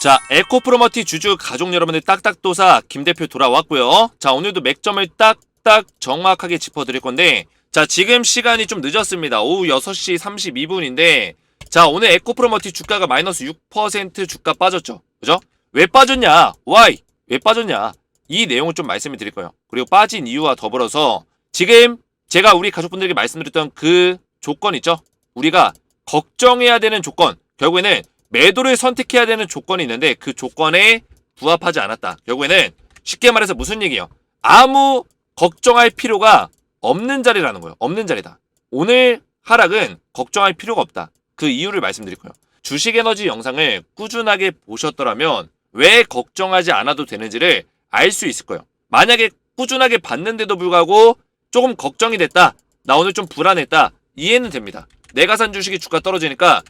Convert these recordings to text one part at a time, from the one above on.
자, 에코프로머티 주주 가족 여러분들 딱딱도사 김 대표 돌아왔고요. 자, 오늘도 맥점을 딱딱 정확하게 짚어드릴 건데, 자, 지금 시간이 좀 늦었습니다. 오후 6시 32분인데, 자, 오늘 에코프로머티 주가가 마이너스 6% 주가 빠졌죠. 그죠? 왜 빠졌냐? Why? 왜 빠졌냐? 이 내용을 좀 말씀을 드릴 거예요. 그리고 빠진 이유와 더불어서, 지금 제가 우리 가족분들에게 말씀드렸던 그 조건 있죠? 우리가 걱정해야 되는 조건, 결국에는 매도를 선택해야 되는 조건이 있는데 그 조건에 부합하지 않았다. 결국에는 쉽게 말해서 무슨 얘기예요? 아무 걱정할 필요가 없는 자리라는 거예요. 없는 자리다. 오늘 하락은 걱정할 필요가 없다. 그 이유를 말씀드릴 거예요. 주식 에너지 영상을 꾸준하게 보셨더라면 왜 걱정하지 않아도 되는지를 알 수 있을 거예요. 만약에 꾸준하게 봤는데도 불구하고 조금 걱정이 됐다. 나 오늘 좀 불안했다. 이해는 됩니다. 내가 산 주식이 주가 떨어지니까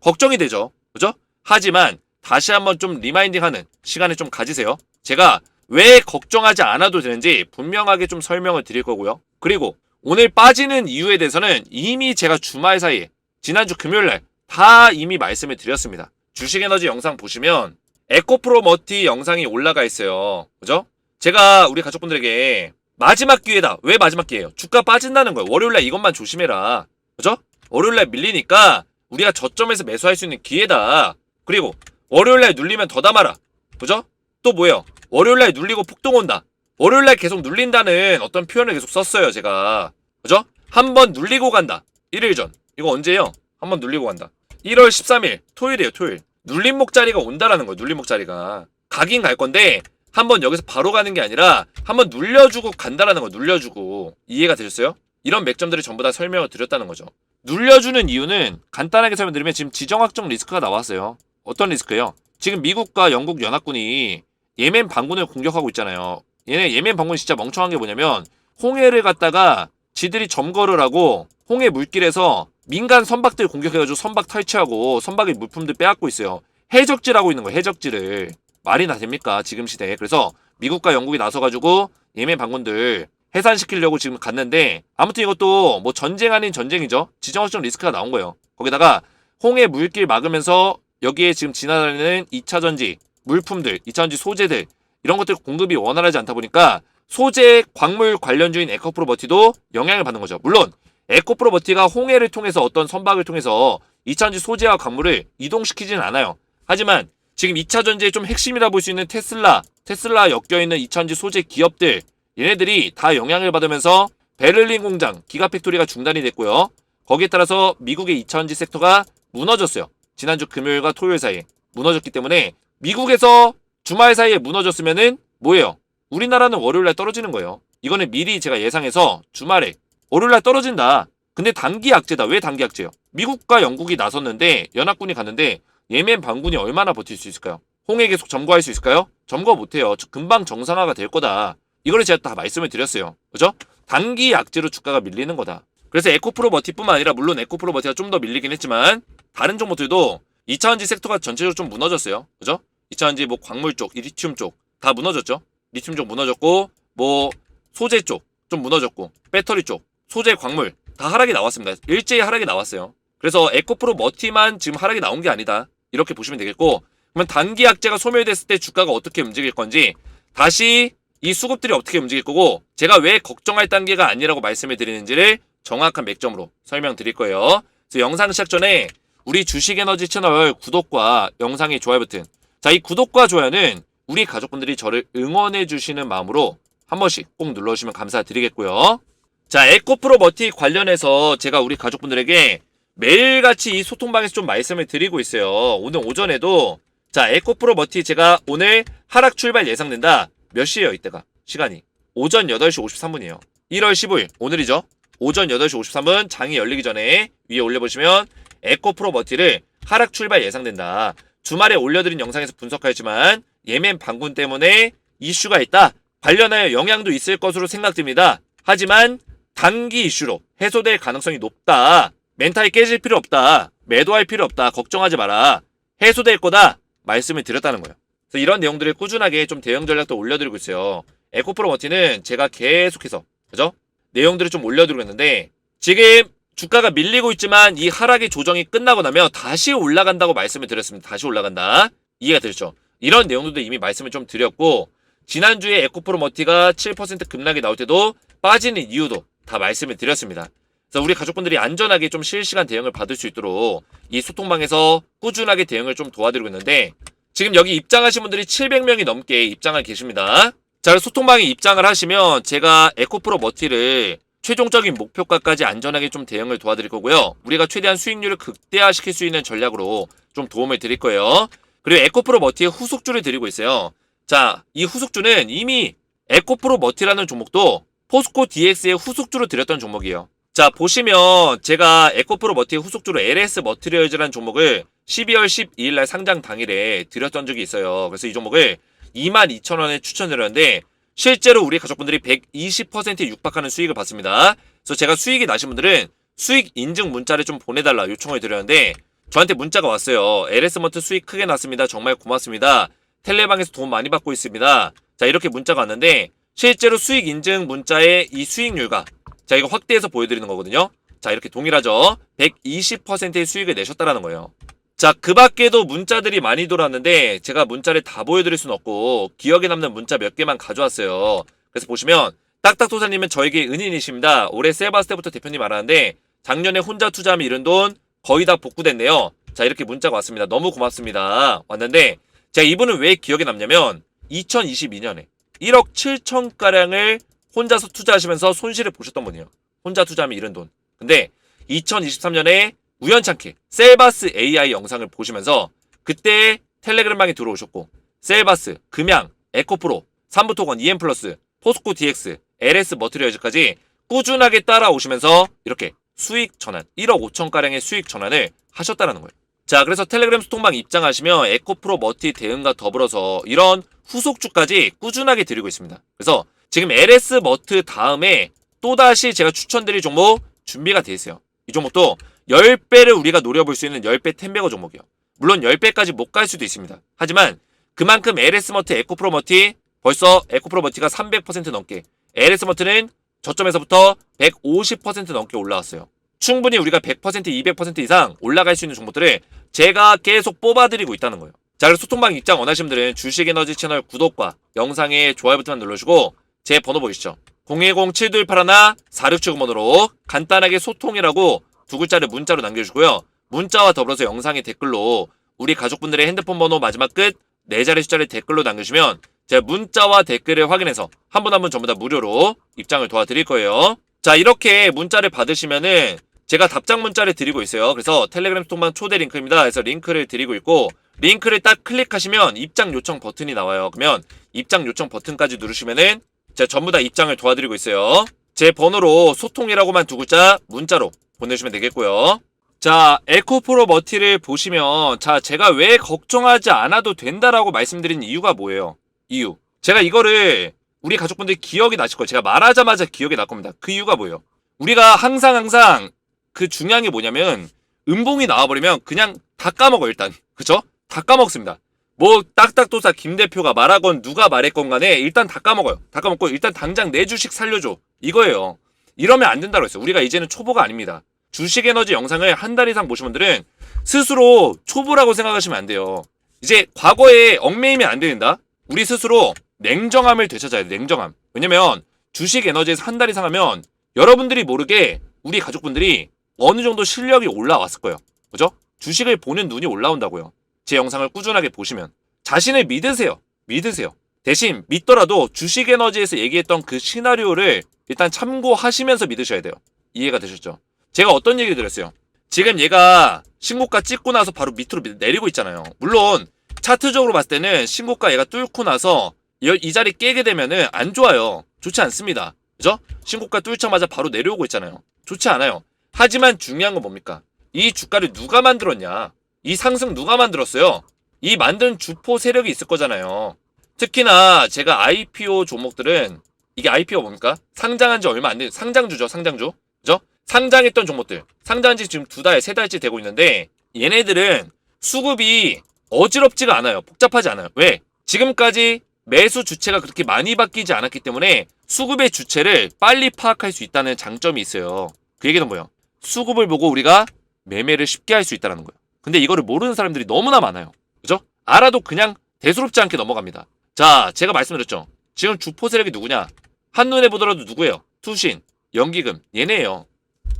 걱정이 되죠. 그죠? 하지만 다시 한번 좀 리마인딩하는 시간을 좀 가지세요. 제가 왜 걱정하지 않아도 되는지 분명하게 좀 설명을 드릴 거고요. 그리고 오늘 빠지는 이유에 대해서는 이미 제가 주말 사이에 지난주 금요일날 다 이미 말씀을 드렸습니다. 주식에너지 영상 보시면 에코프로 머티 영상이 올라가 있어요. 그죠? 제가 우리 가족분들에게 마지막 기회다. 왜 마지막 기회예요? 주가 빠진다는 거예요. 월요일날 이것만 조심해라. 그죠? 월요일날 밀리니까 우리가 저점에서 매수할 수 있는 기회다. 그리고 월요일날 눌리면 더 담아라. 그죠? 또 뭐예요? 월요일날 눌리고 폭등 온다. 월요일날 계속 눌린다는 어떤 표현을 계속 썼어요, 제가. 그죠? 한번 눌리고 간다. 1일 전. 이거 언제예요? 한번 눌리고 간다. 1월 13일. 토요일이에요, 토요일. 눌림목 자리가 온다라는 거예요, 눌림목 자리가. 가긴 갈 건데, 한번 여기서 바로 가는 게 아니라, 한번 눌려주고 간다라는 거, 눌려주고. 이해가 되셨어요? 이런 맥점들을 전부 다 설명을 드렸다는 거죠. 눌려주는 이유는 간단하게 설명드리면 지금 지정학적 리스크가 나왔어요. 어떤 리스크예요? 지금 미국과 영국 연합군이 예멘 반군을 공격하고 있잖아요. 얘네 예멘 반군이 진짜 멍청한 게 뭐냐면 홍해를 갖다가 지들이 점거를 하고 홍해 물길에서 민간 선박들 공격해가지고 선박 탈취하고 선박의 물품들 빼앗고 있어요. 해적질하고 있는 거예요. 해적질을 말이나 됩니까? 지금 시대에. 그래서 미국과 영국이 나서가지고 예멘 반군들 해산시키려고 지금 갔는데 아무튼 이것도 뭐 전쟁 아닌 전쟁이죠. 지정학적 리스크가 나온 거예요. 거기다가 홍해 물길 막으면서 여기에 지금 지나다니는 2차 전지 물품들, 2차 전지 소재들 이런 것들 공급이 원활하지 않다 보니까 소재 광물 관련주인 에코프로버티도 영향을 받는 거죠. 물론 에코프로버티가 홍해를 통해서 어떤 선박을 통해서 2차 전지 소재와 광물을 이동시키지는 않아요. 하지만 지금 2차 전지의 좀 핵심이라 볼 수 있는 테슬라, 테슬라 엮여 있는 2차 전지 소재 기업들 얘네들이 다 영향을 받으면서 베를린 공장 기가 팩토리가 중단이 됐고요. 거기에 따라서 미국의 2차 전지 섹터가 무너졌어요. 지난주 금요일과 토요일 사이에 무너졌기 때문에 미국에서 주말 사이에 무너졌으면은 뭐예요? 우리나라는 월요일날 떨어지는 거예요. 이거는 미리 제가 예상해서 주말에 월요일날 떨어진다. 근데 단기 악재다. 왜 단기 악재요? 미국과 영국이 나섰는데 연합군이 갔는데 예멘 반군이 얼마나 버틸 수 있을까요? 홍해 계속 점거할 수 있을까요? 점거 못해요. 저 금방 정상화가 될 거다. 이거를 제가 다 말씀을 드렸어요. 그죠? 단기 악재로 주가가 밀리는 거다. 그래서 에코프로 버티뿐만 아니라 물론 에코프로 버티가 좀 더 밀리긴 했지만 다른 종목들도 2차전지 섹터가 전체적으로 좀 무너졌어요. 그죠? 2차전지 뭐 광물 쪽, 이 리튬 쪽 다 무너졌죠. 리튬 쪽 무너졌고 뭐 소재 쪽 좀 무너졌고 배터리 쪽, 소재 광물 다 하락이 나왔습니다. 일제히 하락이 나왔어요. 그래서 에코프로 머티만 지금 하락이 나온 게 아니다. 이렇게 보시면 되겠고 그러면 단기 악재가 소멸됐을 때 주가가 어떻게 움직일 건지 다시 이 수급들이 어떻게 움직일 거고 제가 왜 걱정할 단계가 아니라고 말씀을 드리는지를 정확한 맥점으로 설명드릴 거예요. 그래서 영상 시작 전에 우리 주식에너지 채널 구독과 영상의 좋아요 버튼 자 이 구독과 좋아요는 우리 가족분들이 저를 응원해 주시는 마음으로 한 번씩 꼭 눌러주시면 감사드리겠고요. 자 에코프로 머티 관련해서 제가 우리 가족분들에게 매일같이 이 소통방에서 좀 말씀을 드리고 있어요. 오늘 오전에도 자 에코프로 머티 제가 오늘 하락 출발 예상된다. 몇 시에요 이때가? 시간이? 오전 8시 53분이에요. 1월 15일 오늘이죠? 오전 8시 53분 장이 열리기 전에 위에 올려보시면 에코 프로 머티를 하락 출발 예상된다. 주말에 올려드린 영상에서 분석하였지만 예멘 반군 때문에 이슈가 있다. 관련하여 영향도 있을 것으로 생각됩니다. 하지만 단기 이슈로 해소될 가능성이 높다. 멘탈이 깨질 필요 없다. 매도할 필요 없다. 걱정하지 마라. 해소될 거다. 말씀을 드렸다는 거예요 그래서 이런 내용들을 꾸준하게 좀 대응 전략도 올려드리고 있어요. 에코프로 머티는 제가 계속해서 그죠? 내용들을 좀 올려드리고 있는데 지금 주가가 밀리고 있지만 이 하락의 조정이 끝나고 나면 다시 올라간다고 말씀을 드렸습니다. 다시 올라간다. 이해가 되죠? 이런 내용들도 이미 말씀을 좀 드렸고 지난주에 에코프로 머티가 7% 급락이 나올 때도 빠지는 이유도 다 말씀을 드렸습니다. 그래서 우리 가족분들이 안전하게 좀 실시간 대응을 받을 수 있도록 이 소통방에서 꾸준하게 대응을 좀 도와드리고 있는데 지금 여기 입장하신 분들이 700명이 넘게 입장을 계십니다. 자, 소통방에 입장을 하시면 제가 에코프로 머티를 최종적인 목표가까지 안전하게 좀 대응을 도와드릴 거고요. 우리가 최대한 수익률을 극대화시킬 수 있는 전략으로 좀 도움을 드릴 거예요. 그리고 에코프로 머티의 후속주를 드리고 있어요. 자, 이 후속주는 이미 에코프로 머티라는 종목도 포스코 DX의 후속주로 드렸던 종목이에요. 자, 보시면 제가 에코프로 머티의 후속주로 LS 머티리얼즈라는 종목을 12월 12일 날 상장 당일에 드렸던 적이 있어요. 그래서 이 종목을 22,000원에 추천드렸는데 실제로 우리 가족분들이 120%에 육박하는 수익을 받습니다. 그래서 제가 수익이 나신 분들은 수익 인증 문자를 좀 보내달라 요청을 드렸는데 저한테 문자가 왔어요. LS머트 수익 크게 났습니다. 정말 고맙습니다. 텔레방에서 돈 많이 받고 있습니다. 자 이렇게 문자가 왔는데 실제로 수익 인증 문자의 이 수익률과 자 이거 확대해서 보여드리는 거거든요. 자 이렇게 동일하죠. 120%의 수익을 내셨다라는 거예요. 자, 그 밖에도 문자들이 많이 돌았는데 제가 문자를 다 보여드릴 순 없고 기억에 남는 문자 몇 개만 가져왔어요. 그래서 보시면 딱딱도사님은 저에게 은인이십니다. 올해 세바스 때부터 대표님 알았는데 작년에 혼자 투자하면 잃은 돈 거의 다 복구됐네요. 자, 이렇게 문자가 왔습니다. 너무 고맙습니다. 왔는데 제가 이분은 왜 기억에 남냐면 2022년에 1억 7천가량을 혼자서 투자하시면서 손실을 보셨던 분이에요. 혼자 투자하면 잃은 돈. 근데 2023년에 우연찮게 셀바스 AI 영상을 보시면서 그때 텔레그램방에 들어오셨고 셀바스, 금양, 에코프로, 삼부토건, EM플러스, 포스코 DX, LS 머트리얼즈까지 꾸준하게 따라오시면서 이렇게 수익 전환, 1억 5천가량의 수익 전환을 하셨다는 거예요. 자, 그래서 텔레그램 소통방 입장하시면 에코프로 머티 대응과 더불어서 이런 후속주까지 꾸준하게 드리고 있습니다. 그래서 지금 LS 머트 다음에 또다시 제가 추천드릴 종목 준비가 돼 있어요. 이 종목도 10배를 우리가 노려볼 수 있는 10배 텐베거 종목이요. 물론 10배까지 못 갈 수도 있습니다. 하지만 그만큼 LS머트 에코프로머티 벌써 에코프로머티가 300% 넘게 LS머트는 저점에서부터 150% 넘게 올라왔어요. 충분히 우리가 100% 200% 이상 올라갈 수 있는 종목들을 제가 계속 뽑아드리고 있다는 거예요. 자 그래서 소통방 입장 원하시는 분들은 주식에너지 채널 구독과 영상에 좋아요 버튼만 눌러주고 제 번호 보이시죠? 010-7281 4679번으로 간단하게 소통이라고 두 글자를 문자로 남겨주고요. 문자와 더불어서 영상의 댓글로 우리 가족분들의 핸드폰 번호 마지막 끝 네 자리 숫자를 댓글로 남겨주시면 제가 문자와 댓글을 확인해서 한 분 한 분 전부 다 무료로 입장을 도와드릴 거예요. 자 이렇게 문자를 받으시면은 제가 답장 문자를 드리고 있어요. 그래서 텔레그램 통방 초대 링크입니다. 그래서 링크를 드리고 있고 링크를 딱 클릭하시면 입장 요청 버튼이 나와요. 그러면 입장 요청 버튼까지 누르시면은 제가 전부 다 입장을 도와드리고 있어요. 제 번호로 소통이라고만 두 글자 문자로 보내주시면 되겠고요. 자, 에코프로 머티를 보시면 자, 제가 왜 걱정하지 않아도 된다라고 말씀드린 이유가 뭐예요? 이유. 제가 이거를 우리 가족분들 기억이 나실 거예요. 제가 말하자마자 기억이 날 겁니다. 그 이유가 뭐예요? 우리가 항상 항상 그 중요한 게 뭐냐면 음봉이 나와버리면 그냥 다 까먹어 일단. 그쵸? 다 까먹습니다. 뭐 딱딱도사 김 대표가 말하건 누가 말했건 간에 일단 다 까먹어요. 다 까먹고 일단 당장 내 주식 살려줘. 이거예요. 이러면 안 된다고 했어요. 우리가 이제는 초보가 아닙니다. 주식 에너지 영상을 한 달 이상 보신 분들은 스스로 초보라고 생각하시면 안 돼요. 이제 과거에 얽매이면 안 된다. 우리 스스로 냉정함을 되찾아야 돼. 냉정함. 왜냐면 주식 에너지에서 한 달 이상 하면 여러분들이 모르게 우리 가족분들이 어느 정도 실력이 올라왔을 거예요. 그죠? 주식을 보는 눈이 올라온다고요. 제 영상을 꾸준하게 보시면 자신을 믿으세요. 믿으세요. 대신 믿더라도 주식 에너지에서 얘기했던 그 시나리오를 일단 참고하시면서 믿으셔야 돼요. 이해가 되셨죠? 제가 어떤 얘기를 드렸어요? 지금 얘가 신고가 찍고 나서 바로 밑으로 내리고 있잖아요. 물론 차트적으로 봤을 때는 신고가 얘가 뚫고 나서 이, 이 자리 깨게 되면은 안 좋아요. 좋지 않습니다. 그죠? 신고가 뚫자마자 바로 내려오고 있잖아요. 좋지 않아요. 하지만 중요한 건 뭡니까? 이 주가를 누가 만들었냐? 이 상승 누가 만들었어요? 이 만든 주포 세력이 있을 거잖아요. 특히나 제가 IPO 종목들은 이게 IPO 뭡니까? 상장한 지 얼마 안 된 상장주죠, 상장주. 그죠? 상장했던 종목들. 상장한 지 지금 두 달, 세 달째 되고 있는데 얘네들은 수급이 어지럽지가 않아요. 복잡하지 않아요. 왜? 지금까지 매수 주체가 그렇게 많이 바뀌지 않았기 때문에 수급의 주체를 빨리 파악할 수 있다는 장점이 있어요. 그 얘기는 뭐예요? 수급을 보고 우리가 매매를 쉽게 할 수 있다는 거예요. 근데 이거를 모르는 사람들이 너무나 많아요. 그죠? 알아도 그냥 대수롭지 않게 넘어갑니다. 자, 제가 말씀드렸죠. 지금 주포 세력이 누구냐? 한눈에 보더라도 누구예요? 투신, 연기금, 얘네예요.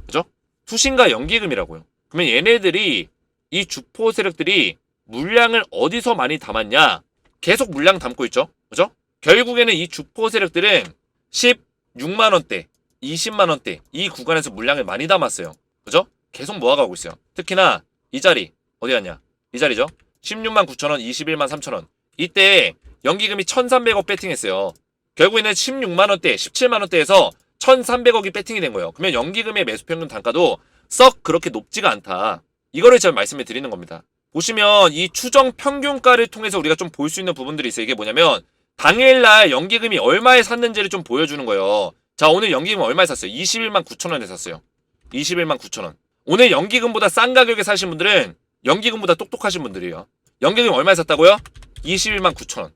그죠? 투신과 연기금이라고요. 그러면 얘네들이 이 주포 세력들이 물량을 어디서 많이 담았냐? 계속 물량 담고 있죠. 그죠? 결국에는 이 주포 세력들은 16만 원대, 20만 원대 이 구간에서 물량을 많이 담았어요. 그죠? 계속 모아가고 있어요. 특히나 이 자리 어디 갔냐? 이 자리죠. 16만 9천 원, 21만 3천 원. 이때 연기금이 1,300억 배팅했어요. 결국에는 16만 원대, 17만 원대에서 1,300억이 배팅이 된 거예요. 그러면 연기금의 매수 평균 단가도 썩 그렇게 높지가 않다. 이거를 제가 말씀을 드리는 겁니다. 보시면 이 추정 평균가를 통해서 우리가 좀 볼 수 있는 부분들이 있어요. 이게 뭐냐면 당일날 연기금이 얼마에 샀는지를 좀 보여주는 거예요. 자, 오늘 연기금 얼마에 샀어요? 21만 9천 원에 샀어요. 21만 9천 원. 오늘 연기금보다 싼 가격에 사신 분들은 연기금보다 똑똑하신 분들이에요. 연기금 얼마에 샀다고요? 21만 9천 원.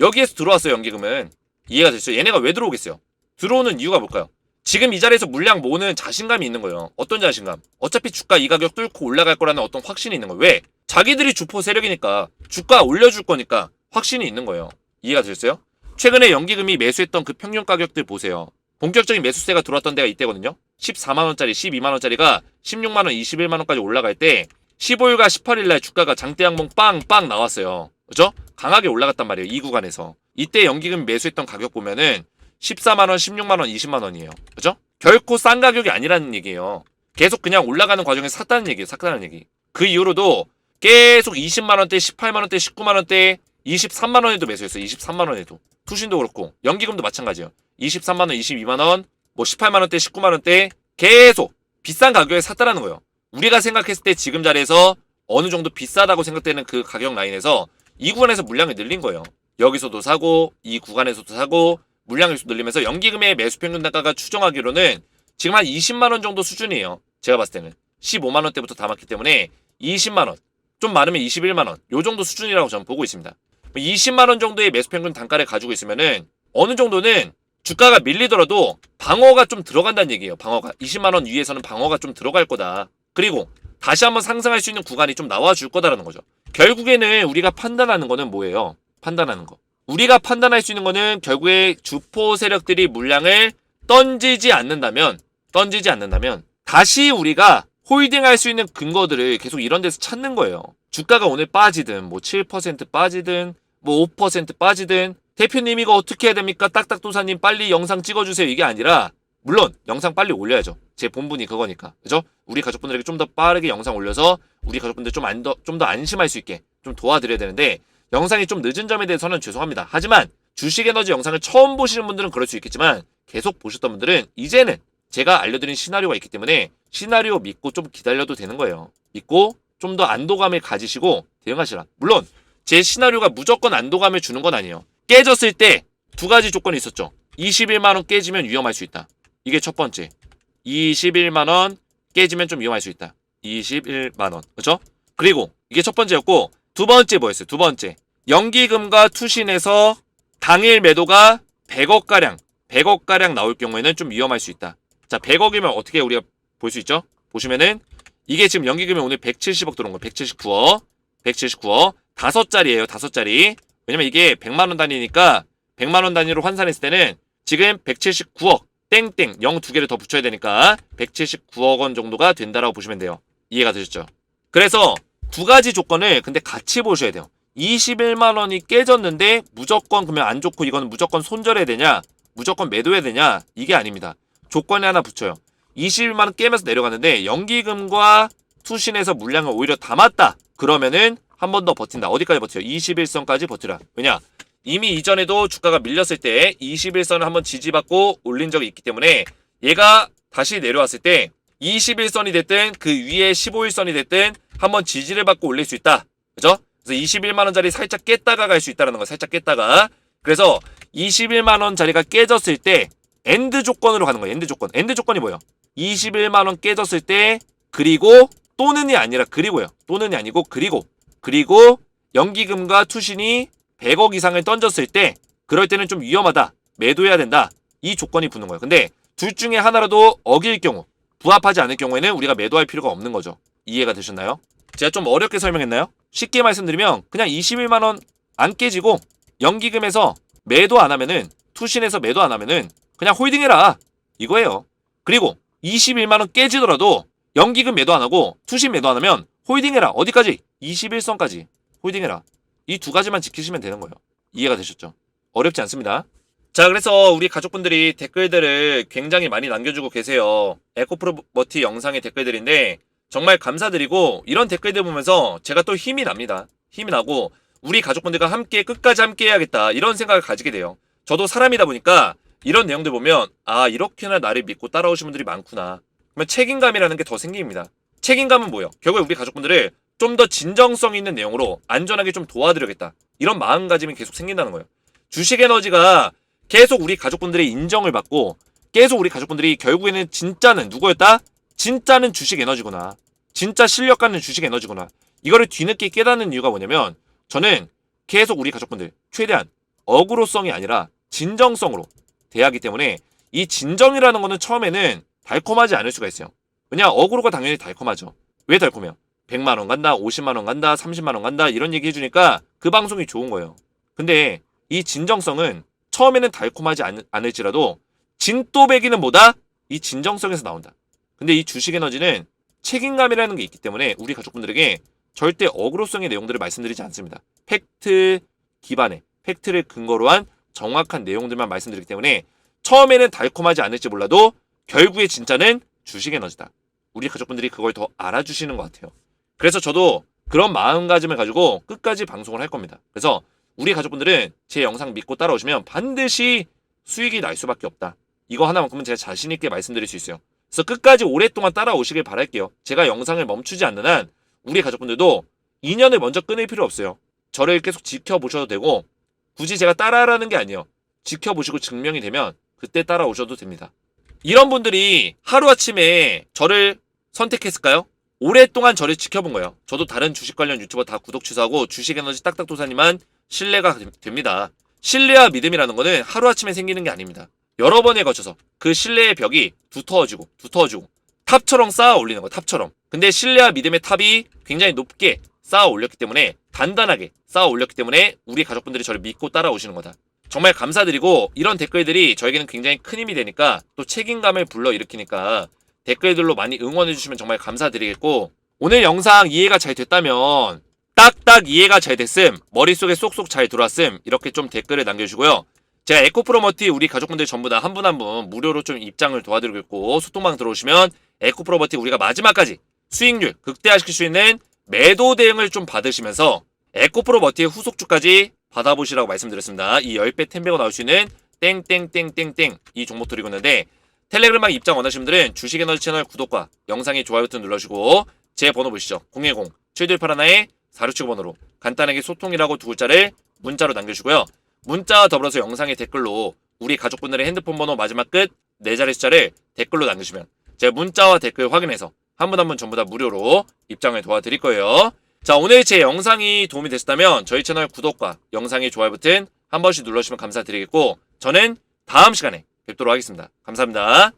여기에서 들어왔어요, 연기금은. 이해가 되시죠? 얘네가 왜 들어오겠어요? 들어오는 이유가 뭘까요? 지금 이 자리에서 물량 모으는 자신감이 있는 거예요. 어떤 자신감? 어차피 주가 이 가격 뚫고 올라갈 거라는 어떤 확신이 있는 거예요. 왜? 자기들이 주포 세력이니까 주가 올려줄 거니까 확신이 있는 거예요. 이해가 되셨어요? 최근에 연기금이 매수했던 그 평균 가격들 보세요. 본격적인 매수세가 들어왔던 데가 이때거든요. 14만원짜리, 12만원짜리가 16만원, 21만원까지 올라갈 때 15일과 18일 날 주가가 장대 양봉 빵빵 나왔어요. 그죠? 강하게 올라갔단 말이에요. 이 구간에서. 이때 연기금 매수했던 가격 보면은 14만원, 16만원, 20만원이에요. 그죠? 결코 싼 가격이 아니라는 얘기예요. 계속 그냥 올라가는 과정에서 샀다는 얘기예요. 샀다는 얘기. 그 이후로도 계속 20만원대, 18만원대, 19만원대, 23만원에도 매수했어요. 23만원에도. 투신도 그렇고 연기금도 마찬가지예요. 23만원, 22만원, 뭐 18만원대, 19만원대 계속 비싼 가격에 샀다라는 거예요. 우리가 생각했을 때 지금 자리에서 어느 정도 비싸다고 생각되는 그 가격 라인에서 이 구간에서 물량을 늘린 거예요. 여기서도 사고 이 구간에서도 사고 계속 늘리면서 연기금의 매수 평균 단가가 추정하기로는 지금 한 20만 원 정도 수준이에요. 제가 봤을 때는 15만 원대부터 담았기 때문에 20만 원, 좀 많으면 21만 원, 요 정도 수준이라고 저는 보고 있습니다. 20만 원 정도의 매수 평균 단가를 가지고 있으면은 어느 정도는 주가가 밀리더라도 방어가 좀 들어간다는 얘기예요. 방어가 20만 원 위에서는 방어가 좀 들어갈 거다. 그리고 다시 한번 상승할 수 있는 구간이 좀 나와줄 거다라는 거죠. 결국에는 우리가 판단하는 거는 뭐예요? 판단하는 거. 우리가 판단할 수 있는 거는 결국에 주포 세력들이 물량을 던지지 않는다면, 던지지 않는다면, 다시 우리가 홀딩할 수 있는 근거들을 계속 이런 데서 찾는 거예요. 주가가 오늘 빠지든, 뭐 7% 빠지든, 뭐 5% 빠지든, 대표님 이거 어떻게 해야 됩니까? 딱딱도사님 빨리 영상 찍어주세요. 이게 아니라, 물론 영상 빨리 올려야죠. 제 본분이 그거니까. 그죠? 우리 가족분들에게 좀 더 빠르게 영상 올려서 우리 가족분들 좀 안 더, 좀 더 안심할 수 있게 좀 도와드려야 되는데 영상이 좀 늦은 점에 대해서는 죄송합니다. 하지만 주식 에너지 영상을 처음 보시는 분들은 그럴 수 있겠지만 계속 보셨던 분들은 이제는 제가 알려드린 시나리오가 있기 때문에 시나리오 믿고 좀 기다려도 되는 거예요. 믿고 좀 더 안도감을 가지시고 대응하시라. 물론 제 시나리오가 무조건 안도감을 주는 건 아니에요. 깨졌을 때 두 가지 조건이 있었죠. 21만 원 깨지면 위험할 수 있다. 이게 첫 번째. 21만 원 깨지면 좀 위험할 수 있다. 21만 원. 그렇죠? 그리고 이게 첫 번째였고 두 번째 뭐였어요? 두 번째. 연기금과 투신에서 당일 매도가 100억 가량, 100억 가량 나올 경우에는 좀 위험할 수 있다. 자, 100억이면 어떻게 우리가 볼 수 있죠? 보시면은 이게 지금 연기금이 오늘 170억 들어온 거예요. 179억. 179억. 다섯 자리예요. 다섯 자리. 왜냐면 이게 100만 원 단위니까 100만 원 단위로 환산했을 때는 지금 179억 땡땡 0 두 개를 더 붙여야 되니까 179억 원 정도가 된다라고 보시면 돼요. 이해가 되셨죠? 그래서 두 가지 조건을 근데 같이 보셔야 돼요. 21만 원이 깨졌는데 무조건 그러면 안 좋고 이거는 무조건 손절해야 되냐? 무조건 매도해야 되냐? 이게 아닙니다. 조건이 하나 붙여요. 21만 원 깨면서 내려갔는데 연기금과 투신에서 물량을 오히려 담았다. 그러면은 한 번 더 버틴다. 어디까지 버텨요? 21선까지 버티라. 왜냐? 이미 이전에도 주가가 밀렸을 때 21선을 한번 지지받고 올린 적이 있기 때문에 얘가 다시 내려왔을 때 21선이 됐든 그 위에 15일선이 됐든 한번 지지를 받고 올릴 수 있다. 그죠? 그래서 21만 원짜리 살짝 깼다가 갈 수 있다라는 거 살짝 깼다가 그래서 21만 원짜리가 깨졌을 때 엔드 조건으로 가는 거예요. 엔드 조건. 엔드 조건이 뭐예요? 21만 원 깨졌을 때 그리고 또는이 아니라 그리고요. 또는이 아니고 그리고 그리고 연기금과 투신이 100억 이상을 던졌을 때 그럴 때는 좀 위험하다. 매도해야 된다. 이 조건이 붙는 거예요. 근데 둘 중에 하나라도 어길 경우 부합하지 않을 경우에는 우리가 매도할 필요가 없는 거죠. 이해가 되셨나요? 제가 좀 어렵게 설명했나요? 쉽게 말씀드리면 그냥 21만 원 안 깨지고 연기금에서 매도 안 하면은 투신에서 매도 안 하면은 그냥 홀딩해라 이거예요. 그리고 21만 원 깨지더라도 연기금 매도 안 하고 투신 매도 안 하면 홀딩해라 어디까지 21선까지 홀딩해라 이 두 가지만 지키시면 되는 거예요. 이해가 되셨죠? 어렵지 않습니다. 자, 그래서 우리 가족분들이 댓글들을 굉장히 많이 남겨주고 계세요. 에코프로버티 영상의 댓글들인데 정말 감사드리고 이런 댓글들 보면서 제가 또 힘이 납니다. 힘이 나고 우리 가족분들과 함께 끝까지 함께 해야겠다 이런 생각을 가지게 돼요. 저도 사람이다 보니까 이런 내용들 보면 아 이렇게나 나를 믿고 따라오신 분들이 많구나. 그러면 책임감이라는 게 더 생깁니다. 책임감은 뭐예요? 결국에 우리 가족분들을 좀 더 진정성 있는 내용으로 안전하게 좀 도와드려야겠다. 이런 마음가짐이 계속 생긴다는 거예요. 주식 에너지가 계속 우리 가족분들의 인정을 받고 계속 우리 가족분들이 결국에는 진짜는 누구였다? 진짜는 주식 에너지구나. 진짜 실력 갖는 주식 에너지구나. 이거를 뒤늦게 깨닫는 이유가 뭐냐면 저는 계속 우리 가족분들 최대한 어그로성이 아니라 진정성으로 대하기 때문에 이 진정이라는 거는 처음에는 달콤하지 않을 수가 있어요. 왜냐 어그로가 당연히 달콤하죠. 왜 달콤해요? 100만 원 간다, 50만 원 간다, 30만 원 간다 이런 얘기 해주니까 그 방송이 좋은 거예요. 근데 이 진정성은 처음에는 달콤하지 않, 않을지라도 진또배기는 뭐다? 이 진정성에서 나온다. 근데 이 주식 에너지는 책임감이라는 게 있기 때문에 우리 가족분들에게 절대 어그로성의 내용들을 말씀드리지 않습니다. 팩트 기반의 팩트를 근거로 한 정확한 내용들만 말씀드리기 때문에 처음에는 달콤하지 않을지 몰라도 결국에 진짜는 주식 에너지다. 우리 가족분들이 그걸 더 알아주시는 것 같아요. 그래서 저도 그런 마음가짐을 가지고 끝까지 방송을 할 겁니다. 그래서 우리 가족분들은 제 영상 믿고 따라오시면 반드시 수익이 날 수밖에 없다. 이거 하나만큼은 제가 자신 있게 말씀드릴 수 있어요. 그래서 끝까지 오랫동안 따라오시길 바랄게요. 제가 영상을 멈추지 않는 한 우리 가족분들도 2년을 먼저 끊을 필요 없어요. 저를 계속 지켜보셔도 되고 굳이 제가 따라하라는 게 아니에요. 지켜보시고 증명이 되면 그때 따라오셔도 됩니다. 이런 분들이 하루아침에 저를 선택했을까요? 오랫동안 저를 지켜본 거예요. 저도 다른 주식 관련 유튜버 다 구독 취소하고 주식 에너지 딱딱도사님만 신뢰가 되- 됩니다. 신뢰와 믿음이라는 거는 하루아침에 생기는 게 아닙니다. 여러 번에 거쳐서 그 신뢰의 벽이 두터워지고 두터워지고 탑처럼 쌓아 올리는 거 탑처럼. 근데 신뢰와 믿음의 탑이 굉장히 높게 쌓아 올렸기 때문에 단단하게 쌓아 올렸기 때문에 우리 가족분들이 저를 믿고 따라오시는 거다. 정말 감사드리고 이런 댓글들이 저에게는 굉장히 큰 힘이 되니까 또 책임감을 불러일으키니까 댓글들로 많이 응원해주시면 정말 감사드리겠고 오늘 영상 이해가 잘 됐다면 딱딱 이해가 잘 됐음 머릿속에 쏙쏙 잘 들어왔음 이렇게 좀 댓글을 남겨주고요 제가 에코프로머티 우리 가족분들 전부 다한분 한 분 무료로 좀 입장을 도와드리고 있고 소통방 들어오시면 에코프로머티 우리가 마지막까지 수익률 극대화시킬 수 있는 매도 대응을 좀 받으시면서 에코프로머티의 후속주까지 받아보시라고 말씀드렸습니다. 이 10배 템배가 나올 수 있는 땡땡땡땡땡 이 종목 드리고 있는데 텔레그램방 입장 원하시는 분들은 주식에너지 채널 구독과 영상에 좋아요 버튼 눌러주시고 제 번호 보시죠. 010-7281의 4679번호로 간단하게 소통이라고 두 글자를 문자로 남겨주시고요. 문자와 더불어서 영상의 댓글로 우리 가족분들의 핸드폰 번호 마지막 끝 네 자리 숫자를 댓글로 남겨주시면 제 문자와 댓글 확인해서 한 분 한 분 전부 다 무료로 입장을 도와드릴 거예요. 자 오늘 제 영상이 도움이 되셨다면 저희 채널 구독과 영상의 좋아요 버튼 한 번씩 눌러주시면 감사드리겠고 저는 다음 시간에 뵙도록 하겠습니다. 감사합니다.